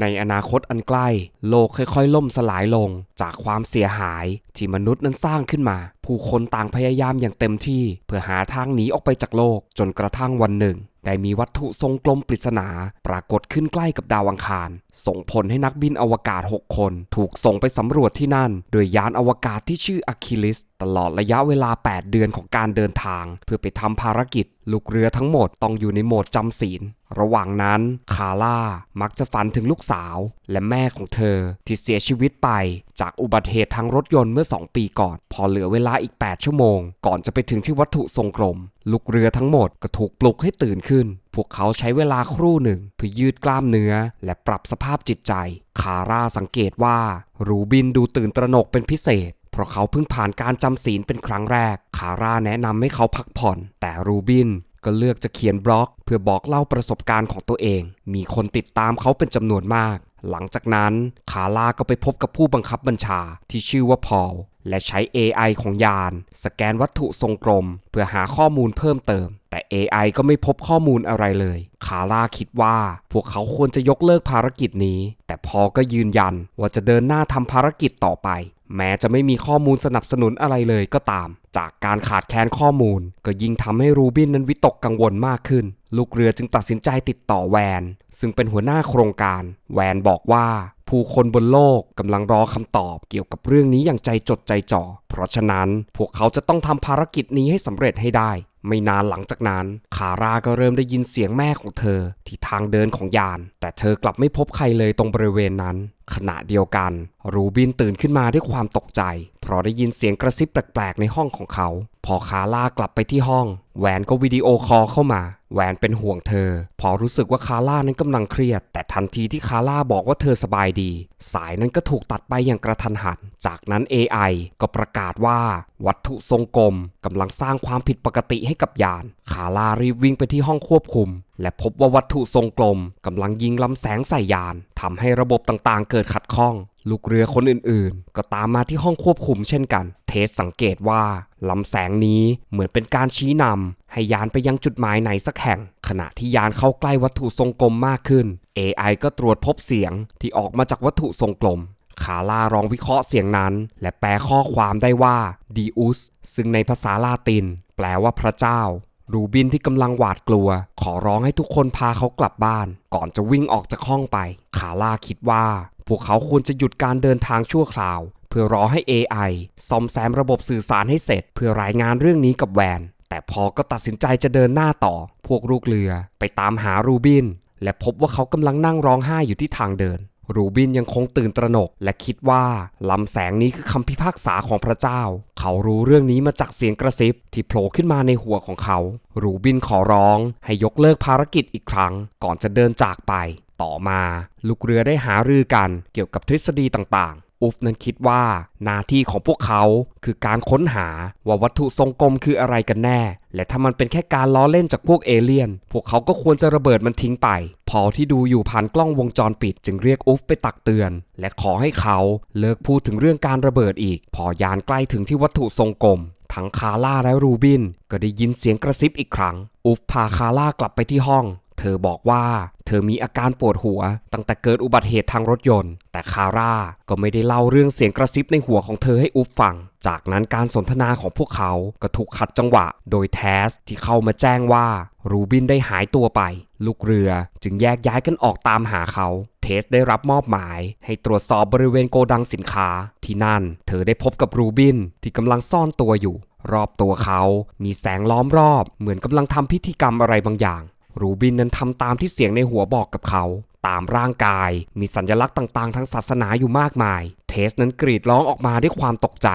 ในอนาคตอันใกล้ โลกค่อยๆ ล่มสลายลงจากความเสียหายที่มนุษย์นั้นสร้างขึ้นมา ผู้คนต่างพยายามอย่างเต็มที่ เพื่อหาทางหนีออกไปจากโลกจนกระทั่งวันหนึ่ง ได้มีวัตถุทรงกลมปริศนา ปรากฏขึ้นใกล้กับดาวอังคาร ส่งผลให้นักบินอวกาศ 6 คน ถูกส่งไปสำรวจที่นั่น โดยยานอวกาศที่ชื่ออะคิลิส ตลอดระยะเวลา 8 เดือนของการเดินทาง เพื่อไปทำภารกิจ ลูกเรือทั้งหมดต้องอยู่ในโหมดจำศีล ระหว่างนั้นคาร่ามักจะฝันถึงลูกสาว และแม่ของเธอที่เสียชีวิตไป จากอุบัติเหตุทางรถยนต์เมื่อ 2 ปีก่อน พอเหลือเวลาอีก 8 ชั่วโมง ก่อนจะไปถึงที่วัตถุทรงกลม ลูกเรือทั้งหมดก็ถูกปลุกให้ตื่นขึ้น พวกเขาใช้เวลาครู่หนึ่งเพื่อยืดกล้ามเนื้อ และปรับสภาพจิตใจ คาร่าสังเกตว่า รูบินดูตื่นตระหนกเป็นพิเศษ ราะเขาเพิ่งผ่านการจำศีลเป็นครั้งแรก คาร่าแนะนำให้เขาพักผ่อน แต่รูบินก็เลือกจะเขียนบล็อก เพื่อบอกเล่าประสบการณ์ของตัวเอง มีคนติดตามเขาเป็นจำนวนมาก หลังจากนั้นคาร่าก็ไปพบกับผู้บังคับบัญชาที่ชื่อว่าพอลและใช้ AI ของยาน สแกนวัตถุทรงกลม เพื่อหาข้อมูลเพิ่มเติม แต่ AI ก็ไม่พบข้อมูลอะไรเลย คาร่าคิดว่า พวกเขาควรจะยกเลิกภารกิจนี้ แต่พอก็ยืนยันว่าจะเดินหน้าทำภารกิจต่อไป แม้จะไม่มีข้อมูลสนับสนุนอะไรเลยก็ตาม จากการขาดแคลนข้อมูล ก็ยิ่งทำให้รูบินนั้นวิตกกังวลมากขึ้น ลูกเรือจึงตัดสินใจติดต่อแวน ซึ่งเป็นหัวหน้าโครงการ แวนบอกว่า ผู้คนบนโลกกำลังรอคำตอบเกี่ยวกับเรื่องนี้อย่างใจจดใจจ่อ เพราะฉะนั้นพวกเขาจะต้องทำภารกิจนี้ให้สำเร็จให้ได้ ไม่นานหลังจากนั้น คาร่าก็เริ่มได้ยินเสียงแม่ของเธอ ที่ทางเดินของยาน แต่เธอกลับไม่พบใครเลยตรงบริเวณนั้น ขณะเดียวกัน รูบินตื่นขึ้นมาด้วยความตกใจ เพราะได้ยินเสียงกระซิบแปลกๆในห้องของเขา พอคาร่ากลับไปที่ห้อง แหวนก็วิดีโอคอลเข้ามา แหวนเป็นห่วงเธอ พอรู้สึกว่าคาร่านั้นกำลังเครียด แต่ทันทีที่คาร่าบอกว่าเธอสบายดี สายนั้นก็ถูกตัดไปอย่างกระทันหัน จากนั้น AI ก็ประกาศว่า วัตถุทรงกลมกำลังสร้างความผิดปกติให้กับยาน คาร่ารีบวิ่งไปที่ห้องควบคุม และพบว่าวัตถุทรงกลมกำลังยิงลำแสงใส่ยานทำให้ระบบต่างๆ เกิดขัดข้อง ลูกเรือคนอื่นๆ ก็ตามมาที่ห้องควบคุมเช่นกัน เทสสังเกตว่าลำแสงนี้เหมือนเป็นการชี้นำให้ยานไปยังจุดหมายไหนสักแห่ง ขณะที่ยานเข้าใกล้วัตถุทรงกลมมากขึ้น AI ก็ตรวจพบเสียงที่ออกมาจากวัตถุทรงกลมคาร่าลองวิเคราะห์เสียงนั้น และแปลข้อความได้ว่า Deus ซึ่งในภาษาลาติน แปลว่าพระเจ้า รูบินที่กำลังหวาดกลัว ขอร้องให้ทุกคนพาเขากลับบ้าน ก่อนจะวิ่งออกจากห้องไป คาร่าคิดว่า พวกเขาควรจะหยุดการเดินทางชั่วคราว เพื่อรอให้ AI ซ่อมแซมระบบสื่อสารให้เสร็จ เพื่อรายงานเรื่องนี้กับแวน แต่พอก็ตัดสินใจจะเดินหน้าต่อ พวกลูกเรือไปตามหารูบิน และพบว่าเขากำลังนั่งร้องไห้อยู่ที่ทางเดิน รูบินยังคงตื่นตระหนกและคิดว่าลำแสงนี้คือคำพิพากษาของพระเจ้า เขารู้เรื่องนี้มาจากเสียงกระซิบที่โผล่ขึ้นมาในหัวของเขา รูบินขอร้องให้ยกเลิกภารกิจอีกครั้ง ก่อนจะเดินจากไป ต่อมา ลูกเรือได้หารือกันเกี่ยวกับทฤษฎีต่างๆ อุฟนั้นคิดว่าหน้าที่ของพวกเขาคือการค้นหาว่าวัตถุทรงกลมคืออะไรกันแน่ และถ้ามันเป็นแค่การล้อเล่นจากพวกเอเลี่ยน พวกเขาก็ควรจะระเบิดมันทิ้งไป พอที่ดูอยู่ผ่านกล้องวงจรปิด จึงเรียกอุฟไปตักเตือน และขอให้เขาเลิกพูดถึงเรื่องการระเบิดอีก พอยานใกล้ถึงที่วัตถุทรงกลมทั้งคาร่าและรูบินก็ได้ยินเสียงกระซิบอีกครั้ง อุฟพาคาร่ากลับไปที่ห้อง เธอบอกว่าเธอมีอาการปวดหัว ตั้งแต่เกิดอุบัติเหตุทางรถยนต์ แต่คาร่าก็ไม่ได้เล่าเรื่องเสียงกระซิบในหัวของเธอให้อุฟฟัง จากนั้นการสนทนาของพวกเขาก็ถูกขัดจังหวะ โดยแทสที่เข้ามาแจ้งว่ารูบินได้หายตัวไป ลูกเรือจึงแยกย้ายกันออกตามหาเขา เทสได้รับมอบหมาย ให้ตรวจสอบบริเวณโกดังสินค้า ที่นั่น เธอได้พบกับรูบินที่กำลังซ่อนตัวอยู่ รอบตัวเขามีแสงล้อมรอบ เหมือนกำลังทำพิธีกรรมอะไรบางอย่าง รูบินนั้นทำตามที่เสียงในหัวบอกกับเขา ตามร่างกายมีสัญลักษณ์ต่างๆ ทางศาสนาอยู่มากมาย เทสนั้นกรีดร้องออกมาด้วยความตกใจ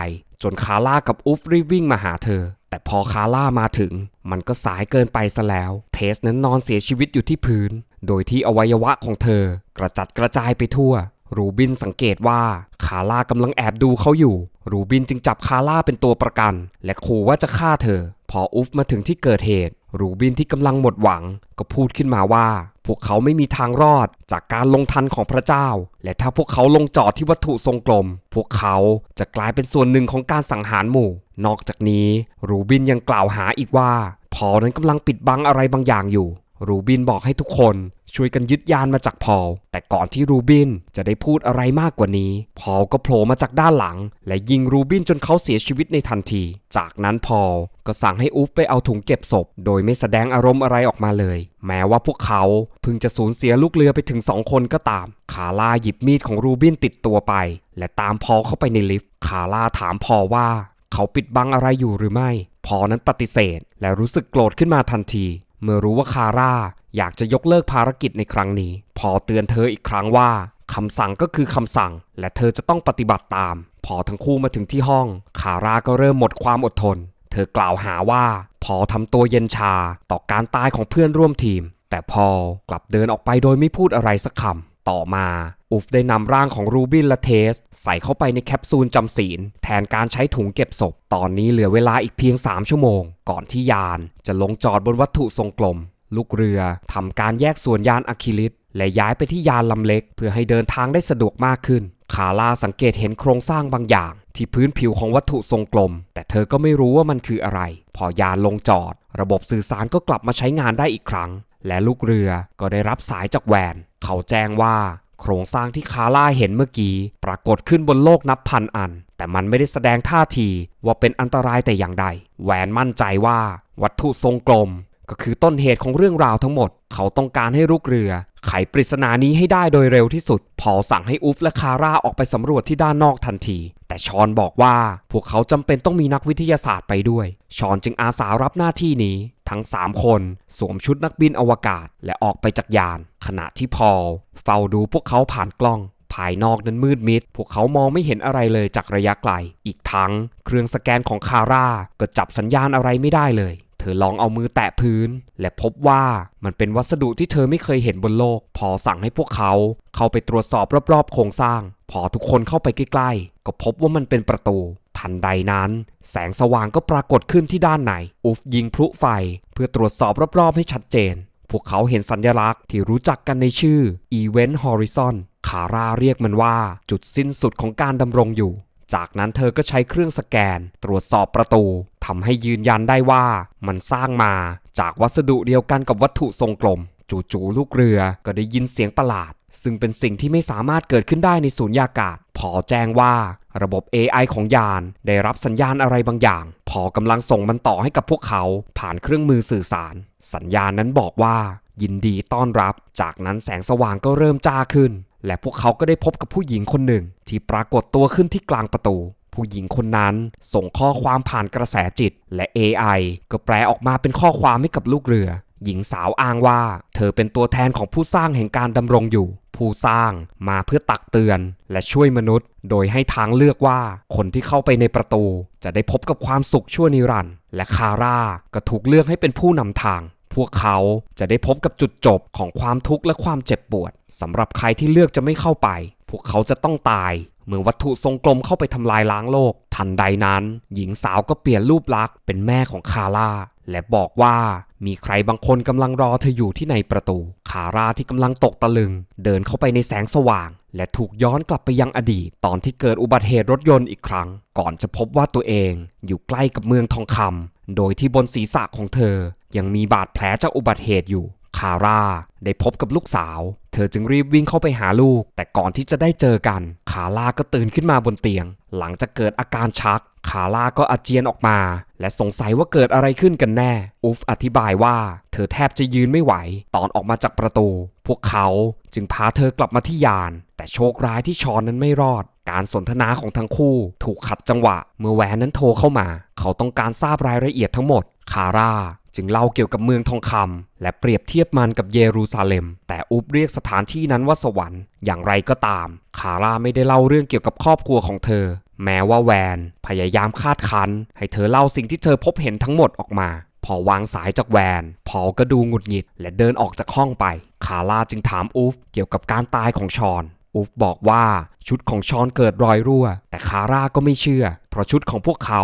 จนคาร่ากับอุฟรีบวิ่งมาหาเธอ แต่พอคาร่ามาถึง มันก็สายเกินไปซะแล้ว เทสนั้นนอนเสียชีวิตอยู่ที่พื้น โดยที่อวัยวะของเธอกระจัดกระจายไปทั่ว รูบินสังเกตว่าคาร่ากำลังแอบดูเขาอยู่ รูบินจึงจับคาร่าเป็นตัวประกัน และขู่ว่าจะฆ่าเธอ พออุฟมาถึงที่เกิดเหตุ รูบินที่กำลังหมดหวัง ก็พูดขึ้นมาว่า พวกเขาไม่มีทางรอดจากการลงทันของพระเจ้า และถ้าพวกเขาลงจอดที่วัตถุทรงกลม พวกเขาจะกลายเป็นส่วนหนึ่งของการสังหารหมู่ นอกจากนี้ รูบินยังกล่าวหาอีกว่าพอนั้นกำลังปิดบังอะไรบางอย่างอยู่ รูบินบอกให้ทุกคนช่วยกันยึดยานมาจากพอล แต่ก่อนที่รูบินจะได้พูดอะไรมากกว่านี้ พอลก็โผล่มาจากด้านหลัง และยิงรูบินจนเขาเสียชีวิตในทันที จากนั้นพอลก็สั่งให้อุฟไปเอาถุงเก็บศพ โดยไม่แสดงอารมณ์อะไรออกมาเลย แม้ว่าพวกเขาเพิ่งจะสูญเสียลูกเรือไปถึงสองคนก็ตาม คาร่าหยิบมีดของรูบินติดตัวไป และตามพอลเข้าไปในลิฟต์ คาร่าถามพอลว่า เขาปิดบังอะไรอยู่หรือไม่ พอนั้นปฏิเสธ และรู้สึกโกรธขึ้นมาทันที เมื่อรู้ว่าคาร่าอยากจะยกเลิกภารกิจในครั้งนี้ พอเตือนเธออีกครั้งว่าคำสั่งก็คือคำสั่ง และเธอจะต้องปฏิบัติตาม พอทั้งคู่มาถึงที่ห้อง คาร่าก็เริ่มหมดความอดทน เธอกล่าวหาว่า พอทำตัวเย็นชาต่อการตายของเพื่อนร่วมทีม แต่พอกลับเดินออกไปโดยไม่พูดอะไรสักคำต่อมา อุฟได้นำร่างของรูบินและเทส ใส่เข้าไปในแคปซูลจำศีล แทนการใช้ถุงเก็บศพ ตอนนี้เหลือเวลาอีกเพียง 3 ชั่วโมง ก่อนที่ยานจะลงจอดบนวัตถุทรงกลม ลูกเรือทำการแยกส่วนยานอะคิลิสและย้ายไปที่ยานลำเล็ก เพื่อให้เดินทางได้สะดวกมากขึ้น คาร่าสังเกตเห็นโครงสร้างบางอย่าง ที่พื้นผิวของวัตถุทรงกลม แต่เธอก็ไม่รู้ว่ามันคืออะไร พอยานลงจอด ระบบสื่อสารก็กลับมาใช้งานได้อีกครั้ง และลูกเรือก็ได้รับสายจากแวน เขาแจ้งว่า โครงสร้างที่คาร่าเห็นเมื่อกี้ ปรากฏขึ้นบนโลกนับพันอัน แต่มันไม่ได้แสดงท่าทีว่าเป็นอันตรายแต่อย่างใดแวนมั่นใจว่า วัตถุทรงกลม ก็คือต้นเหตุของเรื่องราวทั้งหมด เขาต้องการให้ลูกเรือ ไขปริศนานี้ให้ได้โดยเร็วที่สุด พอสั่งให้อุฟและคาร่าออกไปสำรวจที่ด้านนอกทันที แต่ชอนบอกว่า พวกเขาจำเป็นต้องมีนักวิทยาศาสตร์ไปด้วย ชอนจึงอาสารับหน้าที่นี้ ทั้ง 3 คน สวมชุดนักบินอวกาศและออกไปจากยาน ขณะที่พอลเฝ้าดูพวกเขาผ่านกล้อง ภายนอกนั้นมืดมิด พวกเขามองไม่เห็นอะไรเลยจากระยะไกล อีกทั้งเครื่องสแกนของคาร่าก็จับสัญญาณอะไรไม่ได้เลยเธอลองเอามือแตะพื้น และพบว่ามันเป็นวัสดุที่เธอไม่เคยเห็นบนโลก พอสั่งให้พวกเขาเข้าไปตรวจสอบรอบๆโครงสร้าง พอทุกคนเข้าไปใกล้ๆ ก็พบว่ามันเป็นประตู ทันใดนั้น แสงสว่างก็ปรากฏขึ้นที่ด้านใน อุฟยิงพลุไฟเพื่อตรวจสอบรอบๆให้ชัดเจน พวกเขาเห็นสัญลักษณ์ที่รู้จักกันในชื่อ Event Horizon คาร่าเรียกมันว่าจุดสิ้นสุดของการดำรงอยู่ จากนั้นเธอก็ใช้เครื่องสแกน ตรวจสอบประตูทำให้ยืนยันได้ว่ามันสร้างมาจากวัสดุเดียวกันกับวัตถุทรงกลม จู่ๆลูกเรือก็ได้ยินเสียงประหลาด ซึ่งเป็นสิ่งที่ไม่สามารถเกิดขึ้นได้ในสูญญากาศ พอแจ้งว่าระบบ AI ของยาน ได้รับสัญญาณอะไรบางอย่าง พอกำลังส่งมันต่อให้กับพวกเขา ผ่านเครื่องมือสื่อสาร สัญญาณนั้นบอกว่า ยินดีต้อนรับ จากนั้นแสงสว่างก็เริ่มจ้าขึ้น และพวกเขาก็ได้พบกับผู้หญิงคนหนึ่ง ที่ปรากฏตัวขึ้นที่กลางประตู ผู้หญิงคนนั้นส่งข้อความผ่านกระแสจิต และ AI ก็แปลออกมาเป็นข้อความให้กับลูกเรือ หญิงสาวอ้างว่า เธอเป็นตัวแทนของผู้สร้างแห่งการดำรงอยู่ ผู้สร้างมาเพื่อตักเตือน และช่วยมนุษย์ โดยให้ทางเลือกว่าคนที่เข้าไปในประตู จะได้พบกับความสุขชั่วนิรันดร์และคาร่าก็ถูกเลือกให้เป็นผู้นำทาง พวกเขาจะได้พบกับจุดจบของความทุกข์และความเจ็บปวดสำหรับใครที่เลือกจะไม่เข้าไป พวกเขาจะต้องตายเมื่อวัตถุทรงกลมเข้าไปทำลายล้างโลก ทันใดนั้น หญิงสาวก็เปลี่ยนรูปลักษณ์เป็นแม่ของคาร่าและบอกว่า มีใครบางคนกำลังรอเธออยู่ที่ในประตู คาร่าที่กำลังตกตะลึง เดินเข้าไปในแสงสว่าง และถูกย้อนกลับไปยังอดีต ตอนที่เกิดอุบัติเหตุรถยนต์อีกครั้ง ก่อนจะพบว่าตัวเองอยู่ใกล้กับเมืองทองคำโดยที่บนศีรษะของเธอยังมีบาดแผลจากอุบัติเหตุอยู่ คาร่าได้พบกับลูกสาว เธอจึงรีบวิ่งเข้าไปหาลูก แต่ก่อนที่จะได้เจอกัน คาร่าก็ตื่นขึ้นมาบนเตียง หลังจากเกิดอาการชัก คาร่าก็อาเจียนออกมา และสงสัยว่าเกิดอะไรขึ้นกันแน่ อุฟอธิบายว่า เธอแทบจะยืนไม่ไหว ตอนออกมาจากประตู พวกเขาจึงพาเธอกลับมาที่ยาน แต่โชคร้ายที่ชอนนั้นไม่รอด การสนทนาของทั้งคู่ ถูกขัดจังหวะ เมื่อแวนนั้นโทรเข้ามา เขาต้องการทราบรายละเอียดทั้งหมด คาร่า จึงเล่าเกี่ยวกับเมืองทองคำและเปรียบเทียบมันกับเยรูซาเล็ม แต่อุบเรียกสถานที่นั้นว่าสวรรค์อย่างไรก็ตาม คาร่าไม่ได้เล่าเรื่องเกี่ยวกับครอบครัวของเธอ แม้ว่าแวนพยายามคาดคั้น ให้เธอเล่าสิ่งที่เธอพบเห็นทั้งหมดออกมา พอวางสายจากแวนพอก็ดูหงุดหงิด และเดินออกจากห้องไป คาร่าจึงถามอุฟเกี่ยวกับการตายของชอน อุฟบอกว่าชุดของชอนเกิดรอยรั่ว แต่คาร่าก็ไม่เชื่อ เพราะชุดของพวกเขา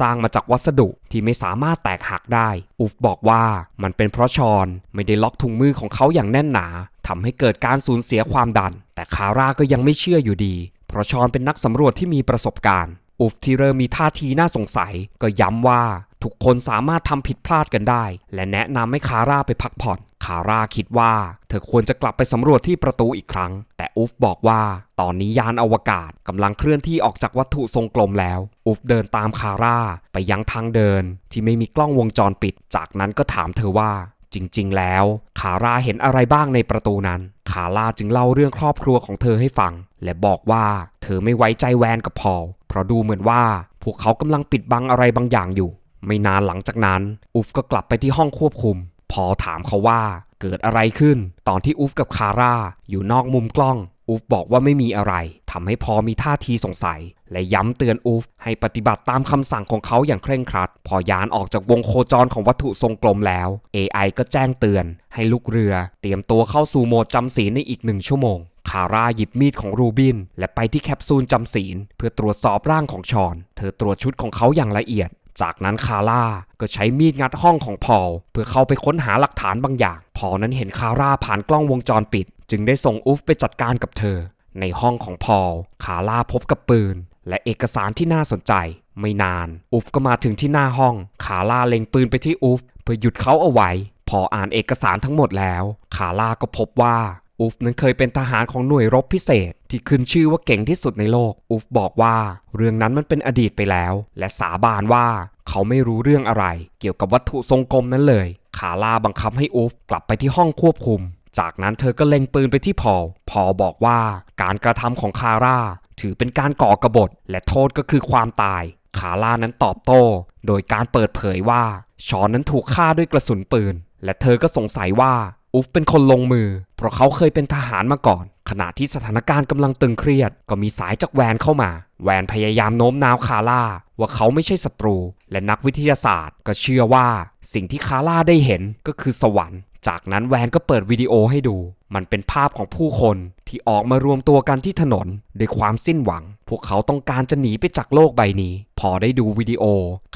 สร้างมาจากวัสดุที่ไม่สามารถแตกหักได้ อุฟบอกว่ามันเป็นเพราะชอนไม่ได้ล็อกถุงมือของเขาอย่างแน่นหนาทำให้เกิดการสูญเสียความดัน แต่คาร่าก็ยังไม่เชื่ออยู่ดี เพราะชอนเป็นนักสำรวจที่มีประสบการณ์อุฟที่เริ่มมีท่าทีน่าสงสัยก็ย้ำว่าทุกคนสามารถทำผิดพลาดกันได้ และแนะนำให้คาร่าไปพักผ่อน คาร่าคิดว่า เธอควรจะกลับไปสำรวจที่ประตูอีกครั้ง แต่อุฟบอกว่า ตอนนี้ยานอวกาศกำลังเคลื่อนที่ออกจากวัตถุทรงกลมแล้ว อุฟเดินตามคาร่าไปยังทางเดิน ที่ไม่มีกล้องวงจรปิด จากนั้นก็ถามเธอว่าจริงๆ แล้ว คาร่าเห็นอะไรบ้างในประตูนั้น คาร่าจึงเล่าเรื่องครอบครัวของเธอให้ฟัง และบอกว่าเธอไม่ไว้ใจแวนกับพอล เพราะดูเหมือนว่า พวกเขากำลังปิดบังอะไรบางอย่างอยู่ ไม่นานหลังจากนั้น อุฟก็กลับไปที่ห้องควบคุม พอถามเขาว่าเกิดอะไรขึ้น ตอนที่อุฟกับคาร่าอยู่นอกมุมกล้อง อุฟบอกว่าไม่มีอะไรทำให้พอมีท่าทีสงสัย และย้ำเตือนอุฟให้ปฏิบัติตามคำสั่งของเขาอย่างเคร่งครัด พอยานออกจากวงโคจรของวัตถุทรงกลมแล้ว AI ก็แจ้งเตือน ให้ลูกเรือ เตรียมตัวเข้าสู่โหมดจำศีลในอีกหนึ่งชั่วโมงคาร่าหยิบมีดของรูบิน และไปที่แคปซูลจำศีลเพื่อตรวจสอบร่างของชอน เธอตรวจชุดของเขาอย่างละเอียด จากนั้นคาร่าก็ใช้มีดงัดห้องของพอลเพื่อเข้าไปค้นหาหลักฐานบางอย่าง พอลนั้นเห็นคาร่าผ่านกล้องวงจรปิด จึงได้ส่งอุฟไปจัดการกับเธอ ในห้องของพอลคาร่าพบกับปืน และเอกสารที่น่าสนใจ ไม่นาน อุฟก็มาถึงที่หน้าห้อง คาร่าเล็งปืนไปที่อุฟเพื่อหยุดเขาเอาไว้ พออ่านเอกสารทั้งหมดแล้ว คาร่าก็พบว่า อุฟนั้นเคยเป็นทหารของหน่วยรบพิเศษ ที่ขึ้นชื่อว่าเก่งที่สุดในโลก อุฟบอกว่า เรื่องนั้นมันเป็นอดีตไปแล้ว และสาบานว่าเขาไม่รู้เรื่องอะไร เกี่ยวกับวัตถุทรงกลมนั้นเลยคาร่าบังคับให้อุฟกลับไปที่ห้องควบคุม จากนั้นเธอก็เล็งปืนไปที่พอลพอลบอกว่าการกระทำของคาร่า ถือเป็นการก่อกรบฏ และโทษก็คือความตายคาร่านั้นตอบโต้ โดยการเปิดเผยว่าชอนนั้นถูกฆ่าด้วยกระสุนปืน และเธอก็สงสัยว่า อุฟเป็นคนลงมือ เพราะเขาเคยเป็นทหารมาก่อน ขณะที่สถานการณ์กำลังตึงเครียด ก็มีสายจากแวนเข้ามา แวนพยายามโน้มน้าวคาร่า ว่าเขาไม่ใช่ศัตรู และนักวิทยาศาสตร์ ก็เชื่อว่าสิ่งที่คาร่าได้เห็นก็คือสวรรค์ จากนั้นแวนก็เปิดวิดีโอให้ดู มันเป็นภาพของผู้คนที่ออกมารวมตัวกันที่ถนนด้วยความสิ้นหวัง พวกเขาต้องการจะหนีไปจากโลกใบนี้ พอได้ดูวิดีโอ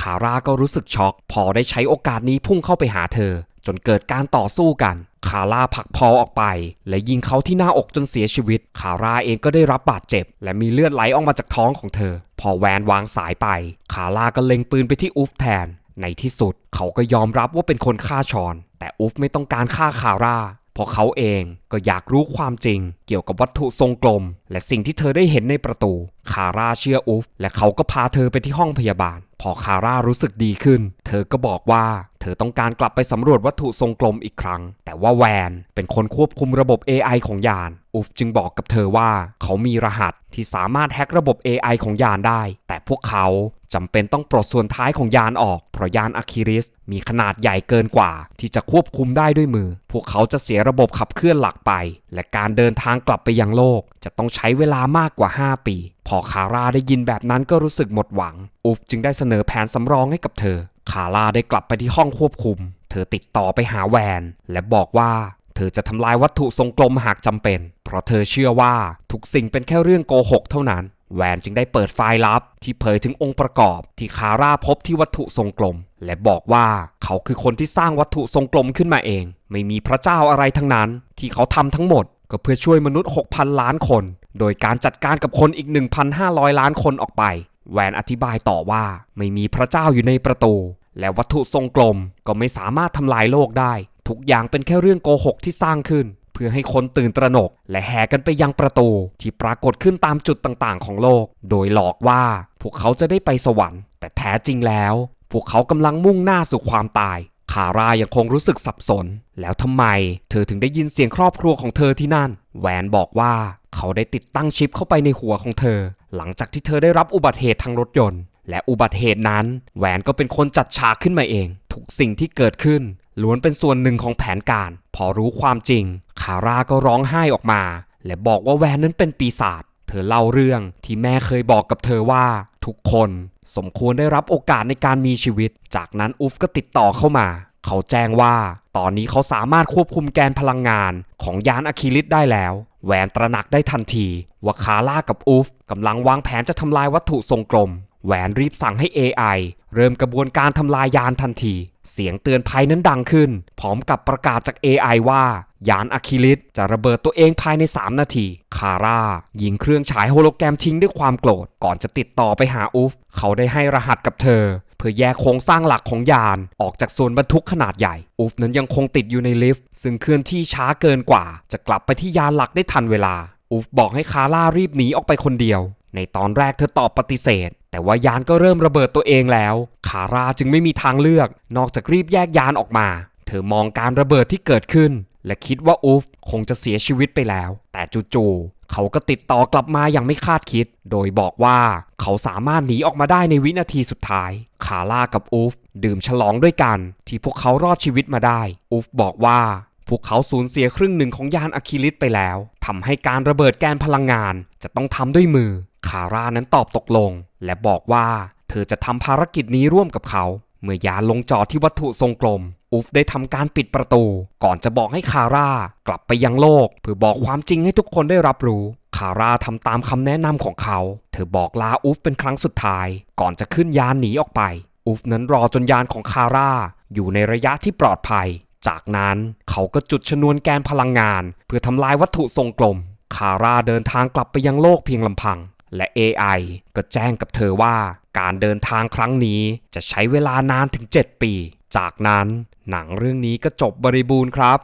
คาร่าก็รู้สึกช็อก พอได้ใช้โอกาสนี้พุ่งเข้าไปหาเธอ จนเกิดการต่อสู้กัน คาร่าผลักพอออกไป และยิงเขาที่หน้าอกจนเสียชีวิต คาร่าเองก็ได้รับบาดเจ็บ และมีเลือดไหลออกมาจากท้องของเธอ พอแวนวางสายไป คาร่าก็เล็งปืนไปที่อุฟแทน ในที่สุดเขาก็ยอมรับว่าเป็นคนฆ่าชอน แต่อุฟไม่ต้องการฆ่าคาร่าเพราะเขาเองก็อยากรู้ความจริง เกี่ยวกับวัตถุทรงกลม และสิ่งที่เธอได้เห็นในประตู คาร่าเชื่ออุฟ และเขาก็พาเธอไปที่ห้องพยาบาล พอคาร่ารู้สึกดีขึ้น เธอก็บอกว่าเธอต้องการกลับไปสำรวจวัตถุทรงกลมอีกครั้ง แต่ว่าแวนเป็นคนควบคุมระบบ AI ของยาน อุฟจึงบอกกับเธอว่าเขามีรหัสที่สามารถแฮกระบบ AI ของยานได้ แต่พวกเขาจำเป็นต้องปลดส่วนท้ายของยานออก เพราะยานอะคิริสมีขนาดใหญ่เกินกว่า ที่จะควบคุมได้ด้วยมือ พวกเขาจะเสียระบบขับเคลื่อนหลักไป และการเดินทางกลับไปยังโลก จะต้องใช้เวลามากกว่า 5 ปี พอคาร่าได้ยินแบบนั้นก็รู้สึกหมดหวัง อุฟจึงได้เสนอแผนสำรองให้กับเธอ คาร่าได้กลับไปที่ห้องควบคุม เธอติดต่อไปหาแวน และบอกว่าเธอจะทำลายวัตถุทรงกลมหากจำเป็น เพราะเธอเชื่อว่าทุกสิ่งเป็นแค่เรื่องโกหกเท่านั้น แวนจึงได้เปิดไฟล์ลับ ที่เผยถึงองค์ประกอบ ที่คาร่าพบที่วัตถุทรงกลม และบอกว่าเขาคือคนที่สร้างวัตถุทรงกลมขึ้นมาเอง ไม่มีพระเจ้าอะไรทั้งนั้น ที่เขาทำทั้งหมดก็เพื่อช่วยมนุษย์ 6,000 ล้านคน โดยการจัดการกับคนอีก 1,500 ล้านคนออกไป แวนอธิบายต่อว่าไม่มีพระเจ้าอยู่ในประตู และวัตถุทรงกลมก็ไม่สามารถทำลายโลกได้ ทุกอย่างเป็นแค่เรื่องโกหกที่สร้างขึ้น เพื่อให้คนตื่นตระหนก และแห่กันไปยังประตู ที่ปรากฏขึ้นตามจุดต่างๆ ของโลก โดยหลอกว่าพวกเขาจะได้ไปสวรรค์ แต่แท้จริงแล้ว พวกเขากำลังมุ่งหน้าสู่ความตาย คาร่ายังคงรู้สึกสับสน แล้วทำไม เธอถึงได้ยินเสียงครอบครัวของเธอที่นั่น แวนบอกว่าเขาได้ติดตั้งชิปเข้าไปในหัวของเธอ หลังจากที่เธอได้รับอุบัติเหตุทางรถยนต์ และอุบัติเหตุนั้น แวนก็เป็นคนจัดฉากขึ้นมาเอง ทุกสิ่งที่เกิดขึ้นล้วนเป็นส่วนหนึ่งของแผนการ พอรู้ความจริง คาร่าก็ร้องไห้ออกมา และบอกว่าแวนนั้นเป็นปีศาจ เธอเล่าเรื่องที่แม่เคยบอกกับเธอว่า ทุกคนสมควรได้รับโอกาสในการมีชีวิต จากนั้นอุฟก็ติดต่อเข้ามา เขาแจ้งว่า ตอนนี้เขาสามารถควบคุมแกนพลังงานของยานอะคิลิสได้แล้ว แวนตระหนักได้ทันที ว่าคาร่ากับอุฟกำลังวางแผนจะทำลายวัตถุทรงกลมแหวนรีบสั่งให้ AI เริ่มกระบวนการทำลายยานทันที เสียงเตือนภัยนั้นดังขึ้น พร้อมกับประกาศจาก AI ว่ายานอะคิลิสจะระเบิดตัวเองภายใน 3 นาที คาร่ายิงเครื่องฉายโฮโลแกรมทิ้งด้วยความโกรธ ก่อนจะติดต่อไปหาอุฟ เขาได้ให้รหัสกับเธอ เพื่อแยกโครงสร้างหลักของยานออกจากส่วนบรรทุกขนาดใหญ่ อุฟนั้นยังคงติดอยู่ในลิฟต์ ซึ่งเคลื่อนที่ช้าเกินกว่า จะกลับไปที่ยานหลักได้ทันเวลา อุฟบอกให้คาร่ารีบหนีออกไปคนเดียว ในตอนแรกเธอตอบปฏิเสธ แต่ว่ายานก็เริ่มระเบิดตัวเองแล้ว คาราจึงไม่มีทางเลือก นอกจากรีบแยกยานออกมา เธอมองการระเบิดที่เกิดขึ้น และคิดว่าอุฟคงจะเสียชีวิตไปแล้ว แต่จู่ๆเขาก็ติดต่อกลับมาอย่างไม่คาดคิด โดยบอกว่าเขาสามารถหนีออกมาได้ในวินาทีสุดท้าย คาร่ากับอุฟดื่มฉลองด้วยกัน ที่พวกเขารอดชีวิตมาได้อุฟบอกว่าพวกเขาสูญเสียครึ่งหนึ่งของยานอะคิลิสไปแล้วทำให้การระเบิดแกนพลังงานจะต้องทำด้วยมือ คาร่านั้นตอบตกลง และบอกว่าเธอจะทำภารกิจนี้ร่วมกับเขา เมื่อยานลงจอดที่วัตถุทรงกลม อุฟได้ทำการปิดประตู ก่อนจะบอกให้คาร่ากลับไปยังโลก เพื่อบอกความจริงให้ทุกคนได้รับรู้ คาร่าทำตามคำแนะนำของเขา เธอบอกลาอุฟเป็นครั้งสุดท้าย ก่อนจะขึ้นยานหนีออกไป อุฟนั้นรอจนยานของคาร่าอยู่ในระยะที่ปลอดภัย จากนั้นเขาก็จุดชนวนแกนพลังงาน เพื่อทำลายวัตถุทรงกลม คาร่าเดินทางกลับไปยังโลกเพียงลำพัง และ AI ก็แจ้งกับเธอว่าการเดินทางครั้งนี้จะใช้เวลานานถึง 7 ปี จากนั้นหนังเรื่องนี้ก็จบบริบูรณ์ครับ